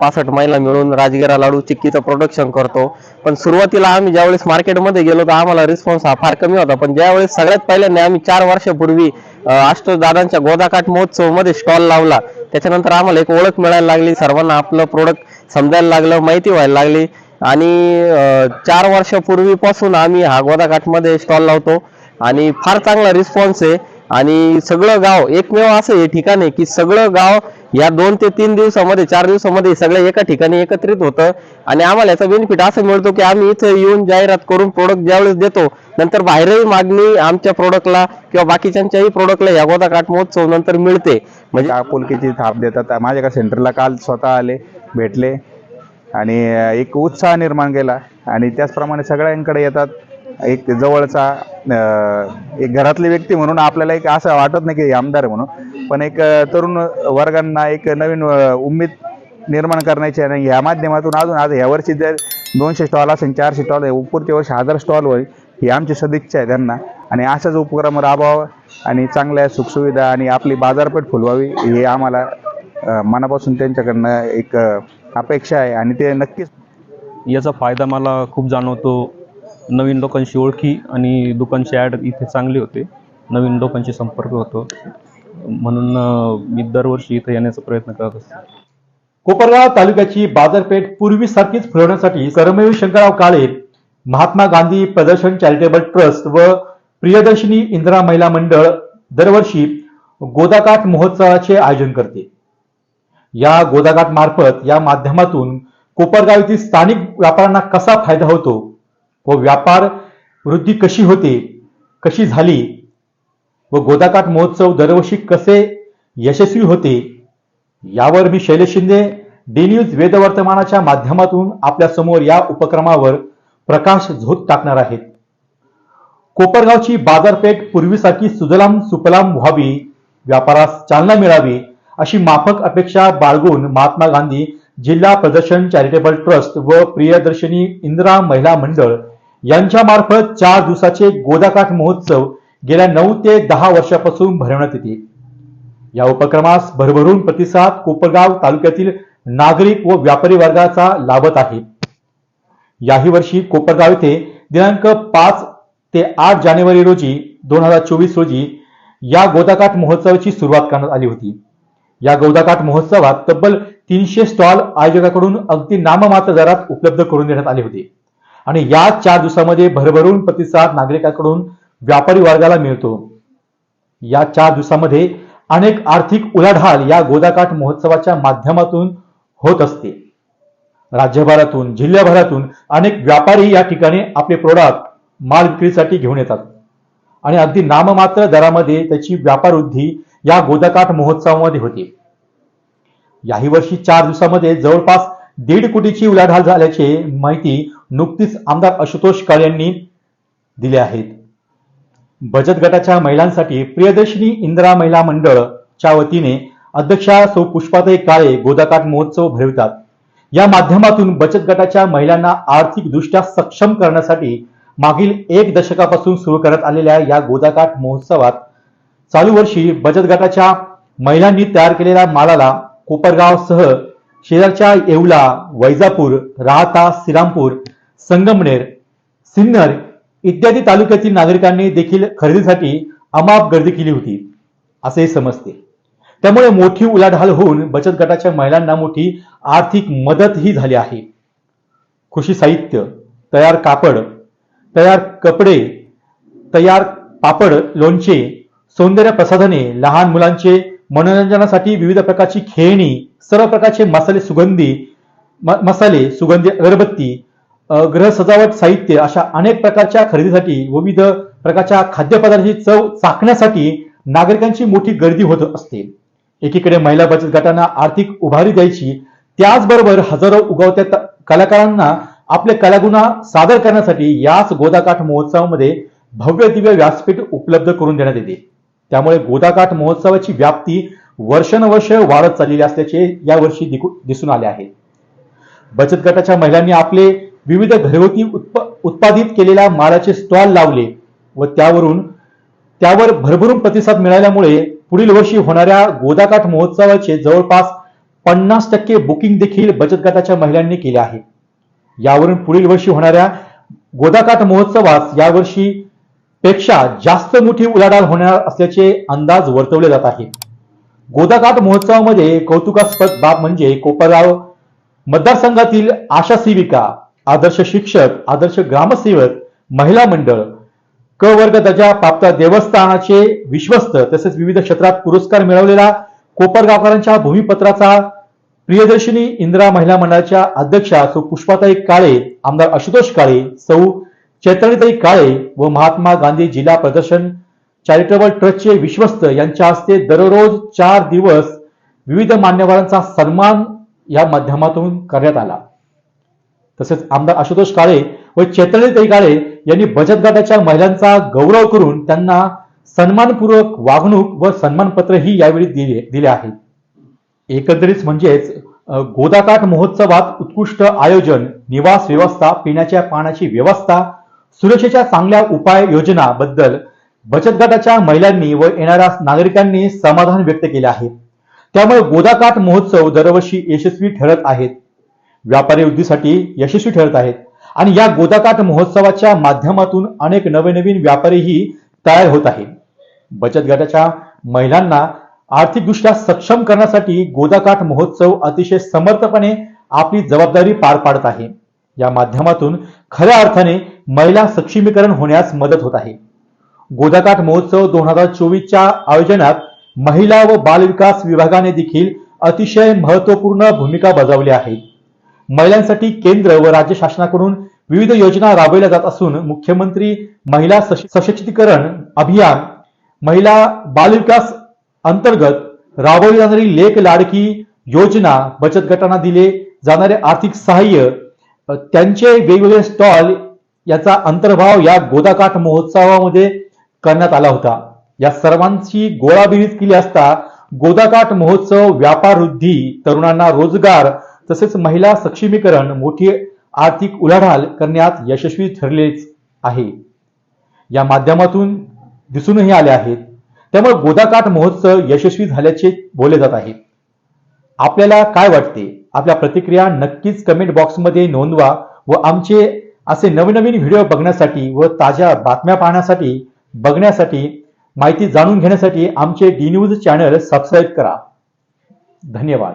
पासष्ट महिला मिळून राजगिरा लाडू चिक्कीचं प्रोडक्शन करतो. पण सुरुवातीला आम्ही ज्यावेळेस मार्केटमध्ये गेलो तर आम्हाला रिस्पॉन्स हा फार कमी होता. पण ज्यावेळेस सगळ्यात पहिल्यांदा आम्ही चार वर्षापूर्वी अष्टदादांच्या गोदाकाठ महोत्सवमध्ये स्टॉल लावला. त्याच्यानंतर आम्हाला एक ओळख मिळायला लागली. सर्वांना आपलं प्रोडक्ट समजायला लागलं माहिती व्हायला लागली. आणि चार वर्षापूर्वीपासून आम्ही हा गोदाकाठमध्ये स्टॉल लावतो. आणि फार चांगला रिस्पॉन्स आहे. आणि सगळं गाव एकमेव असं हे ठिकाण आहे की सगळं गाव या दोन ते तीन दिवसामध्ये चार दिवसामध्ये सगळं एका ठिकाणी एकत्रित होतं. आणि आम्हाला याचा बेनिफिट असं मिळतो की आम्ही इथं येऊन जाहिरात करून प्रोडक्ट ज्यावेळेस देतो नंतर बाहेरही मागणी आमच्या प्रोडक्टला किंवा बाकीच्यांच्याही प्रोडक्टला या गोदाकाठ महोत्सव नंतर मिळते. म्हणजे आपुलकीची थाप देतात. माझ्याकडे सेंटरला काल स्वतः आले भेटले. आणि एक उत्साह निर्माण केला. आणि त्याचप्रमाणे सगळ्यांकडे येतात. एक जवळचा एक घरातली व्यक्ती म्हणून आपल्याला एक असं वाटत नाही की आमदार म्हणून. पण एक तरुण वर्गांना एक नवीन उम्मीद उमेद निर्माण करण्याची आणि ह्या माध्यमातून अजून आज ह्या वर्षी जर दोनशे स्टॉल असेल चारशे स्टॉल आहे पुढच्या वर्षी हजार स्टॉल होईल ही आमची सदिच्छा आहे त्यांना. आणि असाच उपक्रम राबवावा आणि चांगल्या सुखसुविधा आणि आपली बाजारपेठ फुलवावी हे आम्हाला मनापासून त्यांच्याकडनं एक अपेक्षा आहे आणि ते नक्कीच याचा फायदा मला खूप जाणवतो. नवीन लोकांशी ओळखी आणि दुकानची ॲड इथे चांगली होते. नवीन लोकांशी संपर्क होतो. म्हणून मी दरवर्षी इथे येण्याचा प्रयत्न करत असतो. कोपरगाव तालुक्याची बाजारपेठ पूर्वीसारखीच फुलवण्यासाठी कर्मवीर शंकरराव काळे महात्मा गांधी प्रदर्शन चॅरिटेबल ट्रस्ट व प्रियदर्शिनी इंदिरा महिला मंडळ दरवर्षी गोदाकाठ महोत्सवाचे आयोजन करते. या गोदाकाठ मार्फत या माध्यमातून कोपरगाव येथील स्थानिक व्यापाऱ्यांना कसा फायदा होतो व व्यापार वृद्धी कशी होते कशी झाली व गोदाकाठ महोत्सव दरवर्षी कसे यशस्वी होते यावर मी शैलेश शिंदे डी न्यूज वेदवर्तमानाच्या माध्यमातून आपल्यासमोर या उपक्रमावर प्रकाश झोत टाकणार आहेत कोपरगावची बाजारपेठ पूर्वीसारखी सुजलाम सुपलाम व्हावी व्यापारास चालना मिळावी अशी माफक अपेक्षा बाळगून महात्मा गांधी जिल्हा प्रदर्शन चॅरिटेबल ट्रस्ट व प्रियदर्शनी इंदिरा महिला मंडळ यांच्यामार्फत चार दिवसाचे गोदाकाठ महोत्सव गेल्या नऊ ते दहा वर्षापासून भरवण्यात येते. या उपक्रमास भरभरून प्रतिसाद कोपरगाव तालुक्यातील नागरिक व व्यापारी वर्गाचा लाभत आहे. याही वर्षी कोपरगाव येथे दिनांक पाच ते आठ जानेवारी रोजी दोन हजार चोवीस रोजी या गोदाकाठ महोत्सवाची सुरुवात करण्यात आली होती. या गोदाकाठ महोत्सवात तब्बल तीनशे स्टॉल आयोजकाकडून अगदी नाममात्र दरात उपलब्ध करून देण्यात आले होते. आणि या चार दिवसामध्ये भरभरून प्रतिसाद नागरिकांकडून व्यापारी वर्गाला मिळतो. या चार दिवसामध्ये अनेक आर्थिक उलाढाल या गोदाकाठ महोत्सवाच्या माध्यमातून होत असते. राज्यभरातून जिल्ह्याभरातून अनेक व्यापारी या ठिकाणी आपले प्रोडक्ट माल विक्रीसाठी घेऊन येतात. आणि अगदी नाममात्र दरामध्ये त्याची व्यापार वृद्धी या गोदाकाठ महोत्सवामध्ये होते. याही वर्षी चार दिवसामध्ये जवळपास दीड कोटीची उलाढाल झाल्याचे माहिती नुकतीच आमदार आशुतोष काळे यांनी दिले आहेत. बचत गटाच्या महिलांसाठी प्रियदर्शिनी इंदिरा महिला मंडळच्या वतीने अध्यक्षा सौ पुष्पाताई काळे गोदाकाठ महोत्सव भरवितात. या माध्यमातून बचत गटाच्या महिलांना आर्थिकदृष्ट्या सक्षम करण्यासाठी मागील एक दशकापासून सुरू करण्यात आलेल्या या गोदाकाठ महोत्सवात चालू वर्षी बचत गटाच्या महिलांनी तयार केलेल्या मालाला कोपरगावसह शेजारच्या येवला वैजापूर राहता श्रीरामपूर संगमनेर सिन्नर इत्यादी तालुक्यातील नागरिकांनी देखील खरेदीसाठी अमाप गर्दी केली होती असे समजते. त्यामुळे मोठी उलाढाल होऊन बचत गटाच्या महिलांना मोठी आर्थिक मदतही झाली आहे. कृषी साहित्य तयार कापड तयार कपडे तयार पापड लोणचे सौंदर्य प्रसाधने लहान मुलांचे मनोरंजनासाठी विविध प्रकारची खेळणी सर्व प्रकारचे मसाले सुगंधी म- मसाले सुगंधी अगरबत्ती ग्रह सजावट साहित्य अशा अनेक प्रकारच्या खरेदीसाठी विविध प्रकारच्या खाद्यपदार्थाची चव चाकण्यासाठी नागरिकांची मोठी गर्दी होत असते. एकीकडे महिला बचत गटांना आर्थिक उभारी द्यायची त्याचबरोबर हजारो उगवत्या कलाकारांना आपले कलागुणा सादर करण्यासाठी याच गोदाकाठ महोत्सवामध्ये भव्य दिव्य व्यासपीठ उपलब्ध करून देण्यात येते. त्यामुळे गोदाकाठ महोत्सवाची व्याप्ती वर्षानुवर्ष वाढत चाललेली असल्याचे यावर्षी दिसून आले आहे. बचत गटाच्या महिलांनी आपले विविध घरगुती उत्प उत्पादित केलेल्या मालाचे स्टॉल लावले व त्यावरून त्यावर भरभरून प्रतिसाद मिळाल्यामुळे पुढील वर्षी होणाऱ्या गोदाकाठ महोत्सवाचे जवळपास पन्नास टक्के बुकिंग देखील बचत गटाच्या महिलांनी केले आहे. यावरून पुढील वर्षी होणाऱ्या गोदाकाठ महोत्सवास यावर्षी पेक्षा जास्त मोठी उलाढाल होणार असल्याचे अंदाज वर्तवले जात आहे. गोदाकाठ महोत्सवामध्ये कौतुकास्पद बाब म्हणजे कोपरगाव मतदारसंघातील आशा सेविका आदर्श शिक्षक आदर्श ग्रामसेवक महिला मंडळ क वर्ग दर्जा प्राप्त देवस्थानाचे विश्वस्त तसेच विविध क्षेत्रात पुरस्कार मिळवलेला कोपरगावकरांच्या भूमिपत्राचा प्रियदर्शिनी इंदिरा महिला मंडळाच्या अध्यक्षा सौ पुष्पाताई काळे आमदार आशुतोष काळे सौ चैतन्यताई काळे व महात्मा गांधी जिल्हा प्रदर्शन चॅरिटेबल ट्रस्टचे विश्वस्त यांच्या हस्ते दररोज चार दिवस विविध मान्यवरांचा सन्मान या माध्यमातून करण्यात आला. तसेच आमदार आशुतोष काळे व चैतन्यताई काळे यांनी बचत गटाच्या महिलांचा गौरव करून त्यांना सन्मानपूर्वक वागणूक व सन्मानपत्रही यावेळी दिले दिले आहे. एकंदरीत म्हणजेच गोदाकाठ महोत्सवात उत्कृष्ट आयोजन निवास व्यवस्था पिण्याच्या पाण्याची व्यवस्था सुरक्षेच्या चांगल्या उपाय योजनाबद्दल बचत गटाच्या महिलांनी व येणाऱ्या नागरिकांनी समाधान व्यक्त केले आहे. त्यामुळे गोदाकाठ महोत्सव दरवर्षी यशस्वी ठरत आहेत. व्यापारी वृद्धीसाठी यशस्वी ठरत आहेत. आणि या गोदाकाठ महोत्सवाच्या माध्यमातून अनेक नवनवीन व्यापारीही तयार होत आहेत. बचत गटाच्या महिलांना आर्थिकदृष्ट्या सक्षम करण्यासाठी गोदाकाठ महोत्सव अतिशय समर्थपणे आपली जबाबदारी पार पाडत आहे. या माध्यमातून खऱ्या अर्थाने महिला सक्षमीकरण होण्यास मदत होत आहे. गोदाकाठ महोत्सव दोन हजार चोवीसच्या आयोजनात महिला व बालविकास विभागाने देखील अतिशय महत्त्वपूर्ण भूमिका बजावली आहे. महिलांसाठी केंद्र व राज्य शासनाकडून विविध योजना राबवल्या जात असून मुख्यमंत्री महिला सश- सशक्तीकरण अभियान महिला बालविकास अंतर्गत राबवली जाणारी लेख लाडकी योजना बचत गटांना दिले जाणारे आर्थिक सहाय्य त्यांचे वेगवेगळे स्टॉल याचा अंतर्भाव या गोदाकाठ महोत्सवामध्ये करण्यात आला होता. या सर्वांची गोळाबेरीज केली असता गोदाकाठ महोत्सव व्यापार वृद्धी तरुणांना रोजगार तसेच महिला सक्षमीकरण मोठी आर्थिक उलाढाल करण्यात यशस्वी ठरलेच आहे. या माध्यमातून दिसूनही आले आहेत. त्यामुळे गोदाकाठ महोत्सव यशस्वी झाल्याचे बोलले जात आहे. आपल्याला काय वाटते? आपल्या प्रतिक्रिया नक्कीच कमेंट बॉक्समध्ये नोंदवा व आमचे असे नवनवीन व्हिडिओ बघण्यासाठी व ताज्या बातम्या पाहण्यासाठी बघण्यासाठी माहिती जाणून घेण्यासाठी आमचे डी न्यूज चॅनल सबस्क्राईब करा. धन्यवाद.